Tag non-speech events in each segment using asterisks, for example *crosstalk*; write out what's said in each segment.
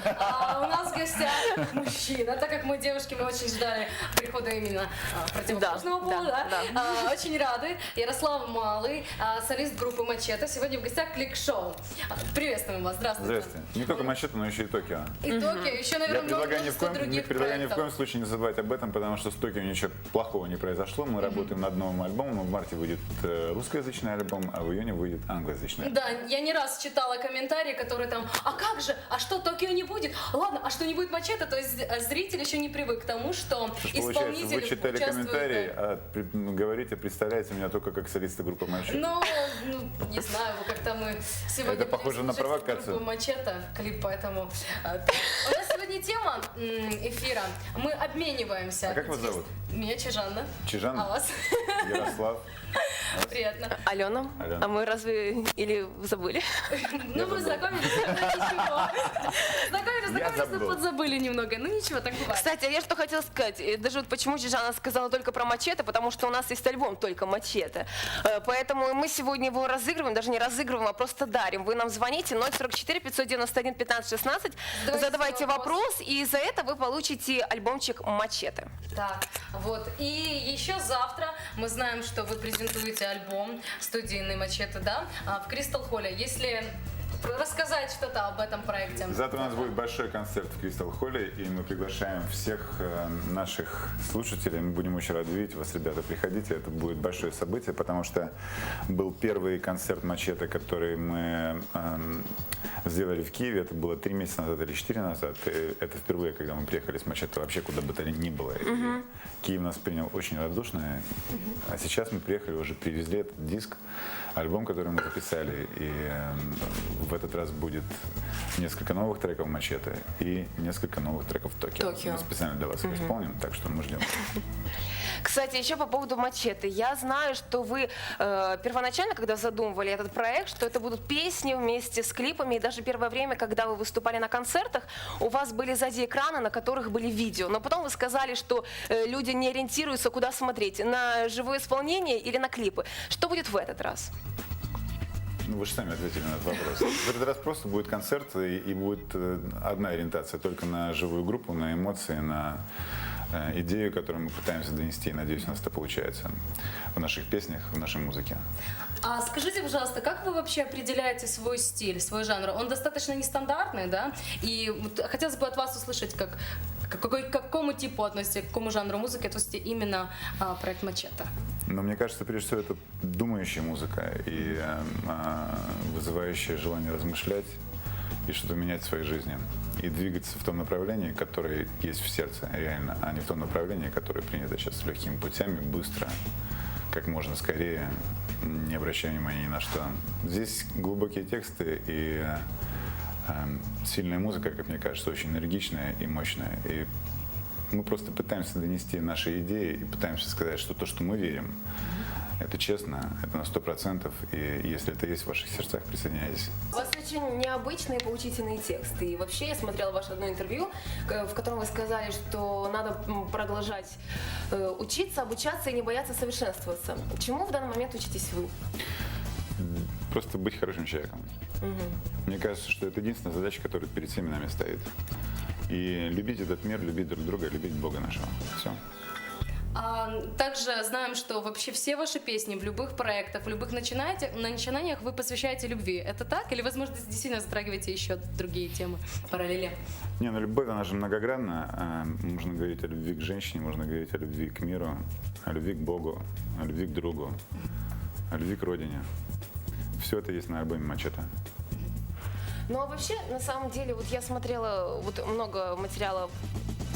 дождались. А у нас в гостях мужчина, так как мы девушки, мы очень ждали прихода именно а, противоположного Да, пола. да, да. А, Очень рады. Ярослав Малый, а, солист группы Мачете. Сегодня в гостях Клик-шоу. А, Приветствуем вас, здравствуйте. Здравствуйте. Не только Мачете, но еще и Токио. И Токио, еще, Я наверное, предлагаю ни в множество коем, других предлагаю ни в проектов. коем случае не забывать об этом, потому что с Токио ничего плохого не произошло. Мы работаем над новым альбомом. В марте выйдет э, русскоязычный альбом, а в июне выйдет англоязычный. Да, я не раз читала комментарии, которые там, а как же, а что, Токио не будет? Ладно, а что не будет мачете? То есть зритель еще не привык к тому, что получается, исполнитель вы читали участвует, комментарии, а при- м, говорите, представляете меня только как солиста группы Мачете. Ну, ну, не знаю, как-то мы сегодня Это похоже на провокацию. группу Мачете, клип, поэтому... э, У нас сегодня тема эфира. Мы обмениваемся. А как вас зовут? Меня Чижанна. Чижанна? А вас? Ярослав. Приятно. Алена, Алена. а мы разве или забыли? Ну, мы знакомились, но ничего. Знакомились, знакомились, но забыл. подзабыли немного. Ну, ничего, так бывает. Кстати, а я что хотела сказать, э, даже вот почему Чижана сказала только про мачете, потому что у нас есть альбом только мачете. Э, Поэтому мы сегодня его разыгрываем, даже не разыгрываем, а просто дарим. Вы нам звоните 044 591 15 16, Задавайте задавайте вопрос. вопрос, и за это вы получите альбомчик мачете. Так, вот. И еще завтра мы знаем, что вы презентуете альбом студийный мачете, да, а, в Кристал Холле. Если рассказать что-то об этом проекте. Завтра у нас будет большой концерт в Кристал Холле, и мы приглашаем всех э, наших слушателей. Мы будем очень рады видеть вас, ребята. Приходите, это будет большое событие, потому что был первый концерт Мачете, который мы эм, сделали в Киеве. Это было три месяца назад или четыре назад. И это впервые, когда мы приехали с Мачете вообще куда бы то ни было. И Киев нас принял очень радушно. А сейчас мы приехали, уже привезли этот диск, альбом, который мы записали. И эм, в этот раз будет несколько новых треков Мачете и несколько новых треков Токио. Токио. Мы специально для вас их исполним, так что мы ждем. Кстати, еще по поводу мачете. Я знаю, что вы э, первоначально, когда задумывали этот проект, что это будут песни вместе с клипами, и даже первое время, когда вы выступали на концертах, у вас были сзади экраны, на которых были видео. Но потом вы сказали, что э, люди не ориентируются, куда смотреть, на живое исполнение или на клипы. Что будет в этот раз? Ну, вы же сами ответили на этот вопрос. В этот раз просто будет концерт, и, и будет э, одна ориентация только на живую группу, на эмоции, на э, идею, которую мы пытаемся донести. Надеюсь, у нас это получается в наших песнях, в нашей музыке. А скажите, пожалуйста, как вы вообще определяете свой стиль, свой жанр? Он достаточно нестандартный, да? И вот хотелось бы от вас услышать, как, какой, к какому типу относитесь, к какому жанру музыки относите именно а, проект Мачете? Но мне кажется, прежде всего, это думающая музыка и э, а, вызывающая желание размышлять и что-то менять в своей жизни. И двигаться в том направлении, которое есть в сердце, реально, а не в том направлении, которое принято сейчас легкими путями, быстро, как можно скорее, не обращая внимания ни на что. Здесь глубокие тексты и э, сильная музыка, как мне кажется, очень энергичная и мощная. И мы просто пытаемся донести наши идеи и пытаемся сказать, что то, что мы верим, это честно, это на сто процентов. И если это есть в ваших сердцах, присоединяйтесь. У вас очень необычные поучительные тексты. И вообще я смотрела ваше одно интервью, в котором вы сказали, что надо продолжать э, учиться, обучаться и не бояться совершенствоваться. Чему в данный момент учитесь вы? Просто быть хорошим человеком. Мне кажется, что это единственная задача, которая перед всеми нами стоит. И любить этот мир, любить друг друга, любить Бога нашего. Все. А, также знаем, что вообще все ваши песни в любых проектах, в любых начинаниях, начинаниях вы посвящаете любви. Это так? Или, возможно, действительно затрагиваете еще другие темы параллели? Не, ну любовь, она же многогранна. А, Можно говорить о любви к женщине, можно говорить о любви к миру, о любви к Богу, о любви к другу, о любви к родине. Все это есть на альбоме Мачете. Ну а вообще, на самом деле, вот я смотрела вот много материалов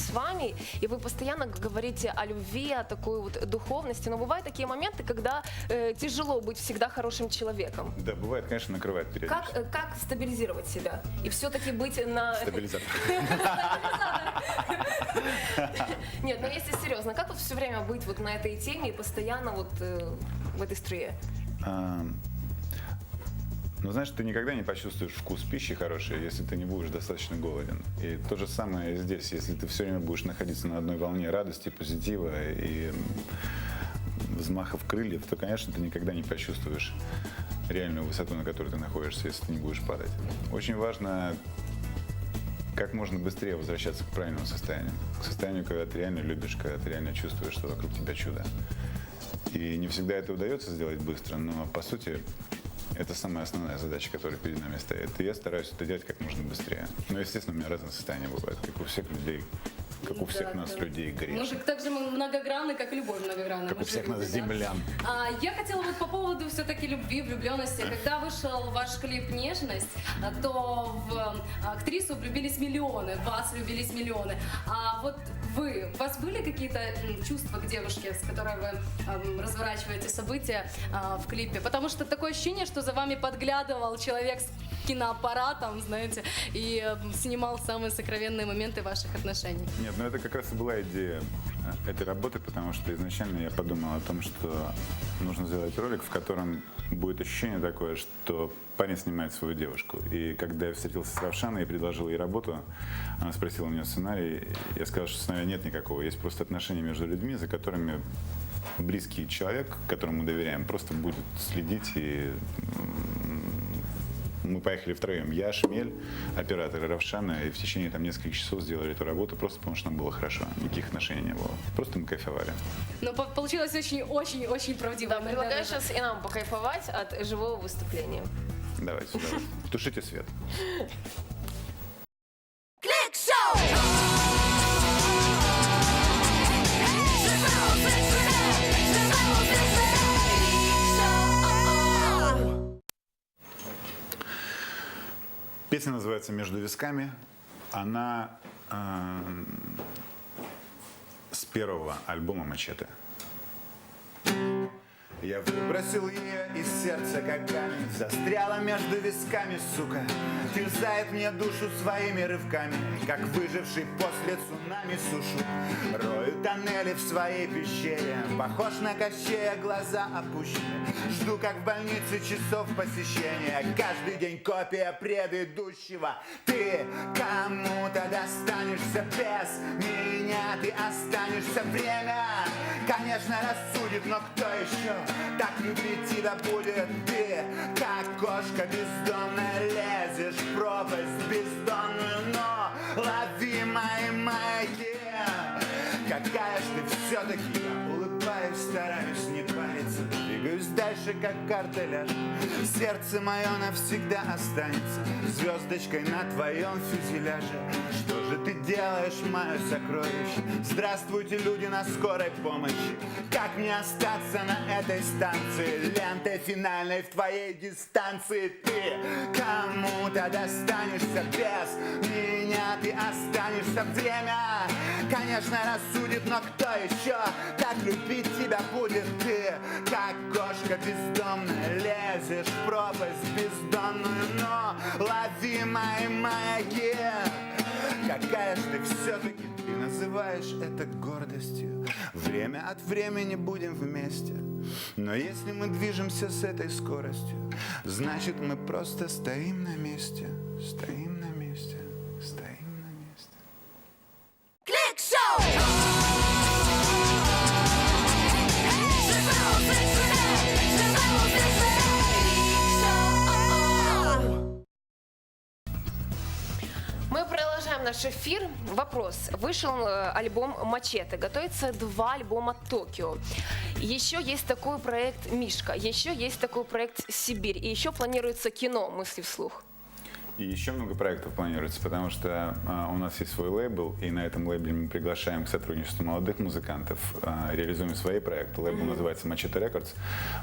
с вами, и вы постоянно говорите о любви, о такой вот духовности, но бывают такие моменты, когда э, тяжело быть всегда хорошим человеком. Да, бывает, конечно, накрывает Как, периодически. э, как стабилизировать себя и все-таки быть на... *laughs* Стабилизатор. Нет, ну если серьезно, как вот все время быть вот на этой теме и постоянно вот э, в этой струе? А, Ну, знаешь, ты никогда не почувствуешь вкус пищи хороший, если ты не будешь достаточно голоден. И то же самое здесь. Если ты все время будешь находиться на одной волне радости, позитива и взмахов крыльев, то, конечно, ты никогда не почувствуешь реальную высоту, на которой ты находишься, если ты не будешь падать. Очень важно как можно быстрее возвращаться к правильному состоянию. К состоянию, когда ты реально любишь, когда ты реально чувствуешь, что вокруг тебя чудо. И не всегда это удается сделать быстро, но по сути это самая основная задача, которая перед нами стоит. И я стараюсь это делать как можно быстрее. Но, естественно, у меня разные состояния бывают, как у всех людей, как у всех Да, нас да. людей грешных. Мужик так же многогранный, как и любой многогранный. Как у всех нас да? землян. А, я хотела вот по поводу все-таки любви, влюбленности. Когда вышел ваш клип «Нежность», а, то в а, актрису влюбились миллионы, в вас влюбились миллионы. А вот вы, у вас были какие-то чувства к девушке, с которой вы ам, разворачиваете события а, в клипе? Потому что такое ощущение, что за вами подглядывал человек с киноаппаратом, знаете, и м, снимал самые сокровенные моменты ваших отношений. Нет, ну это как раз и была идея э, этой работы, потому что изначально я подумал о том, что нужно сделать ролик, в котором будет ощущение такое, что парень снимает свою девушку. И когда я встретился с Равшаной и предложил ей работу, она спросила у нее сценарий, я сказал, что сценария нет никакого, есть просто отношения между людьми, за которыми близкий человек, которому мы доверяем, просто будет следить и мы поехали втроем. Я, Шмель, оператор Равшана, и в течение там нескольких часов сделали эту работу просто потому, что нам было хорошо. Никаких отношений не было. Просто мы кайфовали. Но по- получилось очень-очень-очень правдиво. Да, предлагаю сейчас и нам покайфовать от живого выступления. Давайте сюда. Тушите свет. Песня называется «Между висками». Она эм, с первого альбома «Мачете». Я выбросил ее из сердца как камень Застряла между висками, сука. Терзает мне душу своими рывками Как выживший после цунами сушу. Рою тоннели в своей пещере. Похож на Кощея, глаза опущены. Жду, как в больнице часов посещения. Каждый день копия предыдущего. Ты кому-то достанешься без меня Ты останешься время. Конечно, рассудит, но кто еще так любить тебя будет ты Как кошка бездомная лезешь в пропасть бездонную Но лови мои маяки Какая ж ты все-таки Улыбаюсь, Двигаюсь дальше, как картеляж Сердце мое навсегда останется Звездочкой на твоем фюзеляже Что же ты делаешь, мое сокровище? Здравствуйте, люди на скорой помощи Как мне остаться на этой станции? Лентой финальной в твоей дистанции Ты кому-то достанешься без меня Ты останешься время Конечно, рассудит, но кто еще так любить тебя будет ты? Как кошка бездомная лезешь в пропасть бездонную, но лови мои маяки. Какая ж ты все-таки ты называешь это гордостью. Время от времени будем вместе. Но если мы движемся с этой скоростью, значит мы просто стоим на месте. Стоим наш эфир. Вопрос. Вышел э, альбом «Мачете». Готовится два альбома «Токио». Еще есть такой проект «Мишка». Еще есть такой проект «Сибирь». И еще планируется кино «Мысли вслух». И еще много проектов планируется, потому что а, у нас есть свой лейбл, и на этом лейбле мы приглашаем к сотрудничеству молодых музыкантов, а, реализуем свои проекты. Лейбл называется Machete Records.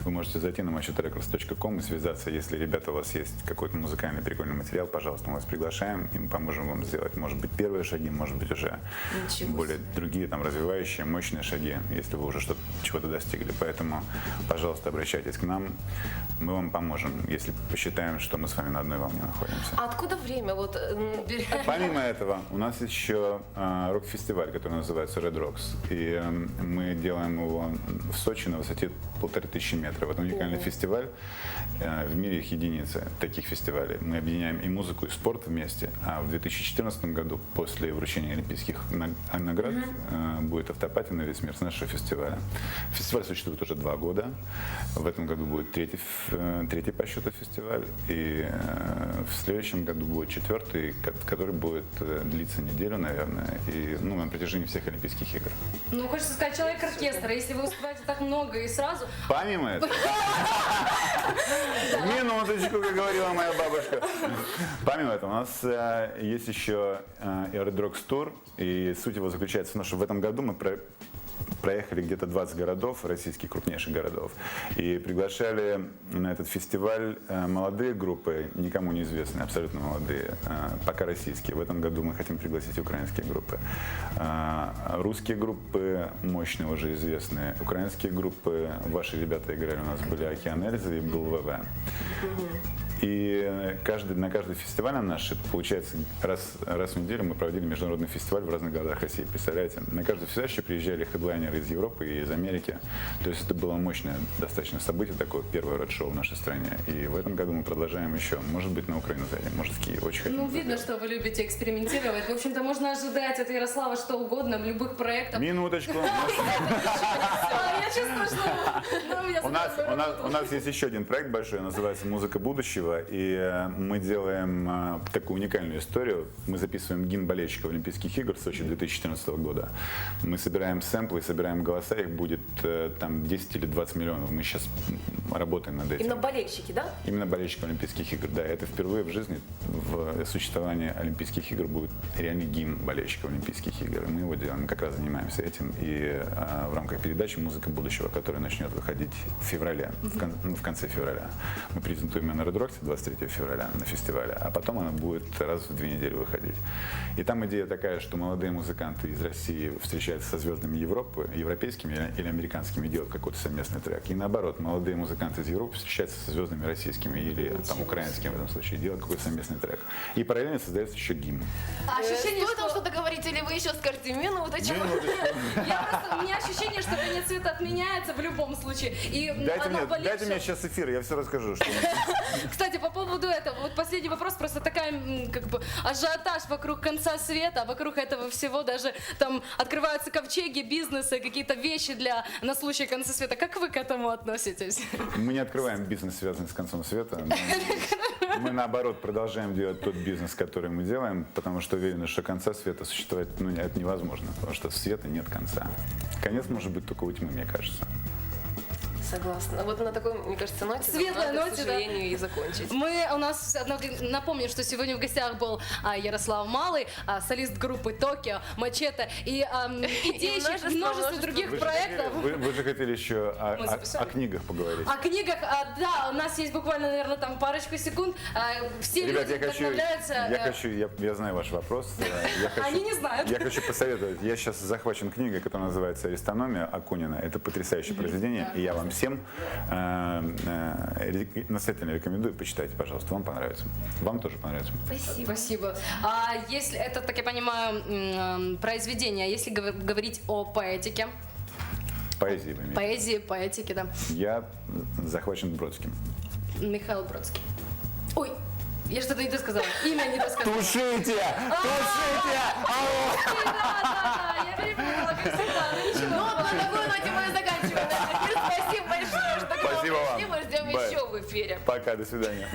Вы можете зайти на macheterecords.com и связаться, если, ребята, у вас есть какой-то музыкальный прикольный материал, пожалуйста, мы вас приглашаем, и мы поможем вам сделать, может быть, первые шаги, может быть, уже Ничего более другие, там, развивающие, мощные шаги, если вы уже что-то, чего-то достигли. Поэтому, пожалуйста, обращайтесь к нам, мы вам поможем, если посчитаем, что мы с вами на одной волне находимся. А откуда время? Вот, м, *laughs* Помимо этого, у нас еще э, рок-фестиваль, который называется Red Rocks. И э, мы делаем его в Сочи на высоте полторы тысячи метров. Это уникальный фестиваль. Э, в мире их единицы таких фестивалей. Мы объединяем и музыку, и спорт вместе. А в 2014 году, после вручения олимпийских на- наград, э, будет автопати на весь мир с нашего фестиваля. Фестиваль существует уже два года. В этом году будет третий, э, третий по счету фестиваль. И э, в следующем следующем году будет четвертый, ко- который будет э, длиться неделю, наверное, и ну, на протяжении всех Олимпийских игр. Ну, хочется сказать, человек оркестра. Если вы успеваете так много и сразу, Помимо этого, *laughs* минуточку, как говорила моя бабушка. Помимо этого, у нас э, есть еще э, Aerodrox Tour, и суть его заключается в том, что в этом году мы про- проехали где-то 20 городов, российских крупнейших городов, и приглашали на этот фестиваль э, молодые группы, никому неизвестные, абсолютно молодые, э, пока российские. В этом году мы хотим пригласить украинские группы. Э, Русские группы мощные, уже известные. Украинские группы, ваши ребята играли, у нас были Океан Эльзы и был ВВ. И каждый, на каждый фестиваль наш, получается, раз, раз в неделю мы проводили международный фестиваль в разных городах России. Представляете? На каждый фестиваль еще приезжали хедлайнеры из Европы и из Америки. То есть это было мощное достаточно событие, такое первое род-шоу в нашей стране. И в этом году мы продолжаем еще. Может быть, на Украину заедем, может, в Киев. Очень хотим. ну, видно, что вы любите экспериментировать. В общем-то, можно ожидать от Ярослава что угодно, любых проектов. Минуточку. *laughs* *laughs* У нас, у, нас, у нас есть еще один проект большой, называется «Музыка будущего», и э, мы делаем э, такую уникальную историю. Мы записываем гимн болельщиков Олимпийских игр в Сочи 2014 года. Мы собираем сэмплы, собираем голоса, их будет э, там 10 или 20 миллионов. Мы сейчас работаем над этим. Именно болельщики, да? Именно болельщиков Олимпийских игр, да. Это впервые в жизни в существовании Олимпийских игр будет реальный гимн болельщиков Олимпийских игр. И мы его делаем, мы как раз занимаемся этим. И в рамках передачи «Музыка будущего», которая начнет выходить в феврале, в, кон- ну, в конце февраля. Мы презентуем ее на Rocks 23 февраля на фестивале, а потом она будет раз в две недели выходить. И там идея такая, что молодые музыканты из России встречаются со звездами Европы, европейскими или- или американскими, делают какой-то совместный трек. И наоборот, молодые музыканты из Европы встречаются со звездами российскими или там украинскими в этом случае, делают какой-то совместный трек. И параллельно создается еще гимн. А ощущение, Стоит там что... что-то говорить, или вы еще скажете минуточку? Я просто, у меня ощущение, что конец света отменяется в любом случае. И Дайте она мне, болеет, дайте мне сейчас эфир, я все расскажу. Что... *laughs* Кстати, по поводу этого, вот последний вопрос, просто такая, м, как бы, ажиотаж вокруг конца света, вокруг этого всего даже там открываются ковчеги, бизнесы, какие-то вещи для на случай конца света. Как вы к этому относитесь? Мы не открываем бизнес, связанный с концом света. Мы, *laughs* *laughs* мы, наоборот продолжаем делать тот бизнес, который мы делаем, потому что уверены, что конца света существовать ну, это невозможно, потому что света нет конца. Конец может быть только у тьмы, мне кажется. Согласна. Вот на такой, мне кажется, ноте нам Светлой надо, ноте, к да. сожалению, и закончить. Мы, у нас, одно- напомню, что сегодня в гостях был а, Ярослав Малый, а, солист группы Токио, Мачете и ам, *laughs* идейщик множество, множество, множество. других Вы проектов. вы, вы же хотели еще о, книгах поговорить. О книгах, а, да, у нас есть буквально, наверное, там парочку секунд. А, все Ребят, люди я хочу, я э, хочу, я, я знаю ваш вопрос. Я *laughs* хочу, Они не знают. Я хочу посоветовать. Я сейчас захвачен книгой, которая называется «Аристономия» Акунина. Это потрясающее произведение, и я вам всем э, э, настоятельно рекомендую. Почитайте, пожалуйста, вам понравится. Вам тоже понравится. Спасибо. Спасибо. А если это, так я понимаю, м, произведение, а если гов- говорить о поэтике, Поэзии вы поэзии, поэтике, да, Я захвачен Бродским. Михаил Бродский. Ой, я что-то не то сказала. Имя не то сказала. Тушите! Тушите! Да, да, да, я перепутала, как всегда. Ну ничего. Ну, вот на такой ноте мы заканчиваем. Спасибо вам. пришли. Мы ждем Бай. еще в эфире. Пока, до свидания.